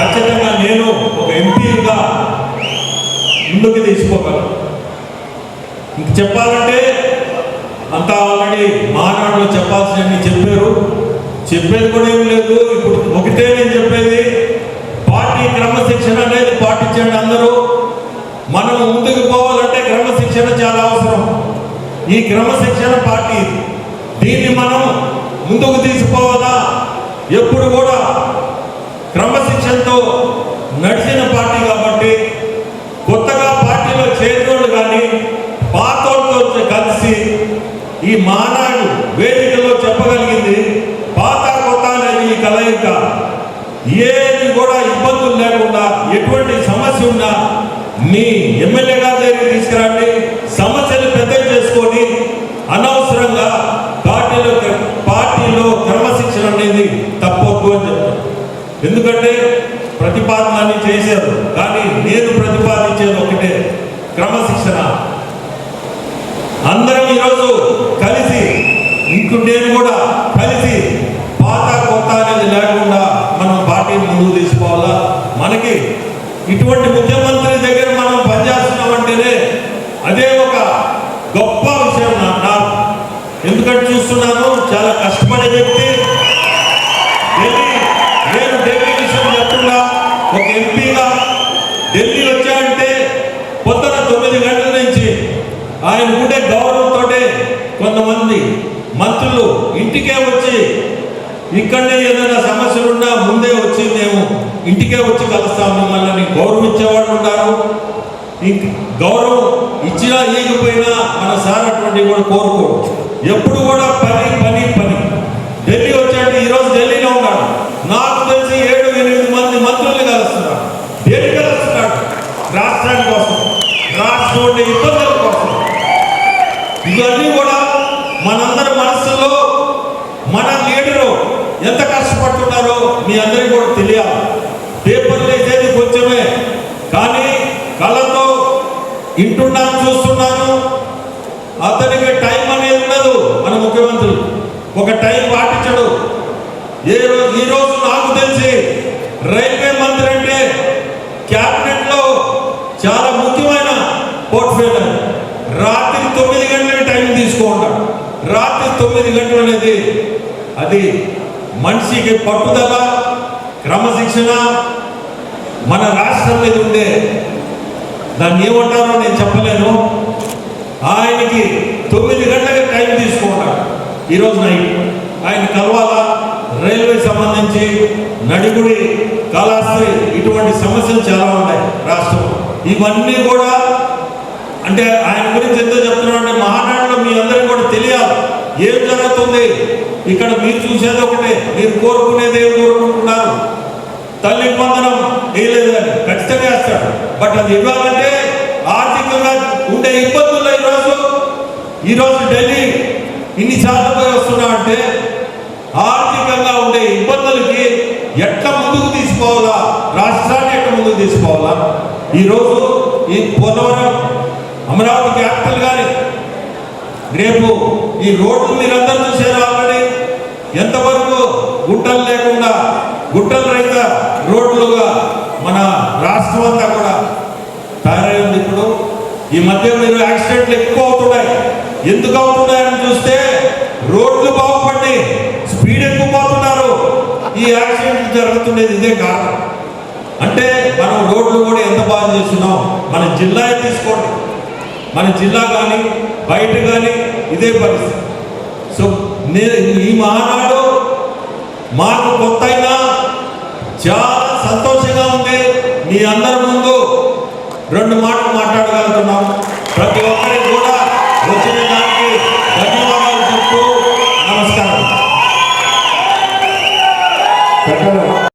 ఖచ్చితంగా నేను ఒక ఎంపీగా ముందుకు తీసుకోగలను. ఇంక చెప్పాలంటే అంతా ఆల్రెడీ మానాడులో చెప్పాల్సినవి చెప్పారు. చెప్పేది కూడా ఏం లేదు. ఇప్పుడు ఒకటే నేను చెప్పేది పార్టీ క్రమశిక్షణ అనేది పాటించండి అందరూ. మనం ముందుకు పోవాలంటే క్రమశిక్షణ చాలా అవసరం. ఈ క్రమశిక్షణ పార్టీ దీన్ని మనం ముందుకు తీసుకోవాలా ఎప్పుడు కూడా క్రమశిక్షణతో నడిచిన పార్టీ కాబట్టి కొత్తగా పార్టీలో చేరినోళ్ళు కానీ పాతోళ్ళతో కలిసి ఈ మానాడు వేదికలో చెప్పగలిగింది పాత కొత్త అనేది ఈ కలయిక ఏది కూడా ఇబ్బందులు లేకుండా ఎటువంటి సమస్య ఉన్నా మీ ఎమ్మెల్యే గారి దగ్గరికి తీసుకురండి. సమస్యలు పెద్ద చేసుకొని ఎందుకంటే ప్రతిపాదన చేశారు. కానీ నేను ప్రతిపాదించేది ఒకటే క్రమశిక్షణ. అందరం ఈరోజు కలిసి ఇంకు నేను కూడా కలిసి పాత కొత్త అనేది లేకుండా మనం పార్టీని ముందుకు తీసుకోవాలా మనకి ఇటువంటి ముఖ్యమంత్రి దగ్గర మనం పనిచేస్తున్నామంటేనే అదే ఒక గొప్ప విషయం నా ఎందుకంటే చూస్తున్నాను చాలా కష్టపడే వ్యక్తి ఉండే గౌరవంతో కొంతమంది మంత్రులు ఇంటికే వచ్చి ఇక్కడనే ఏదైనా సమస్యలు ఉన్నా ముందే వచ్చి మేము ఇంటికే వచ్చి కలుస్తాం మిమ్మల్ని. గౌరవించేవాళ్ళు ఉన్నారు ఇంక గౌరవం ఇచ్చినా ఇవ్వకపోయినా మన సార్ అటువంటి కూడా కోరుకోడు ఎప్పుడు కూడా పని పని పని. ఢిల్లీ వచ్చాడు ఈరోజు ఢిల్లీలో ఉన్నాడు. నాకు తెలిసి ఏడు ఎనిమిది మంది మంత్రుల్ని కలుస్తున్నాడు. దేని కలుస్తున్నాడు? రాష్ట్రానికి కోసం రాష్ట్రం ఇబ్బంది కోసం ఇవన్నీ కూడా మనందరి మనసులో మన లీడరు ఎంత కష్టపడుతున్నారో మీ అందరికీ కూడా తెలియాలి. పేపర్ వేసేది కొంచెమే కానీ కళ్ళతో ఇంటున్నాను చూస్తున్నాను. అతనికి టైం అనేది ఉండదు మన ముఖ్యమంత్రి. ఒక టైం పాటించడు. ఏ రోజు ఈ రోజు నాకు తెలిసి రైల్వే మంత్రి అంటే క్యాబినెట్లో చాలా ముఖ్యమైన పోర్ట్ఫోలియో రాత్రి తొమ్మిది గంటలకు టైం తీసుకుంటాడు రాత్రి తొమ్మిది గంటలు అనేది అది మనిషికి పట్టుదల క్రమశిక్షణ మన రాష్ట్రం మీద ఉండే. దాన్ని ఏమంటారో నేను చెప్పలేను. ఆయనకి తొమ్మిది గంటలకి టైం తీసుకుంటాడు ఈరోజు నైట్ ఆయన కలవాలా రైల్వే సంబంధించి నడిగుడి కాళాస్త్రి ఇటువంటి సమస్యలు చాలా ఉన్నాయి రాష్ట్రం. ఇవన్నీ కూడా అంటే ఆయన గురించి ఎంత చెప్తున్నాడు అంటే మహానాడులో మీ అందరికీ ఉంది. ఇక్కడ మీరు చూసేది ఒకటే. మీరు కోరుకునేది ఏం కోరుకుంటున్నారు. తల్లి పొందడం వేయలేదు అని ఖచ్చితంగా వేస్తాడు. బట్ అది ఇవ్వాలంటే ఆర్థికంగా ఉండే ఇబ్బందుల్లో ఈరోజు ఈరోజు ఢిల్లీ ఇన్ని సార్లు పోయి వస్తున్నా అంటే ఆర్థికంగా ఉండే ఇబ్బందులకి ఎట్లా ముందుకు తీసుకోవాలా? రాష్ట్రాన్ని ఎట్లా ముందుకు తీసుకోవాలా? ఈరోజు ఈ పోలవరం అమరావతి క్యాపిటల్ కానీ రేపు ఈ రోడ్లు మీరందరూ చూసారు ఆల్రెడీ. ఎంతవరకు గుట్టలు లేకుండా గుట్టలు రహిత రోడ్లుగా మన రాష్ట్రం అంతా కూడా తయారైంది ఇప్పుడు. ఈ మధ్య మీరు యాక్సిడెంట్లు ఎక్కువ అవుతున్నాయి. ఎందుకు అవుతున్నాయని చూస్తే రోడ్లు బాగుపడి స్పీడ్ ఎక్కువ పోతున్నారు. ఈ యాక్సిడెంట్లు జరుగుతుండేది ఇదే కారణం. అంటే మనం రోడ్లు కూడా ఎంత బాగా చేస్తున్నాం? మన జిల్లా తీసుకోండి. మన జిల్లా కానీ బయట కానీ ఇదే పరిస్థితి. సో నేను ఈ మహానాడు మాకు కొత్త అయినా చాలా సంతోషంగా ఉంది. మీ అందరి ముందు రెండు మాటలు మాట్లాడగలుగుతున్నాము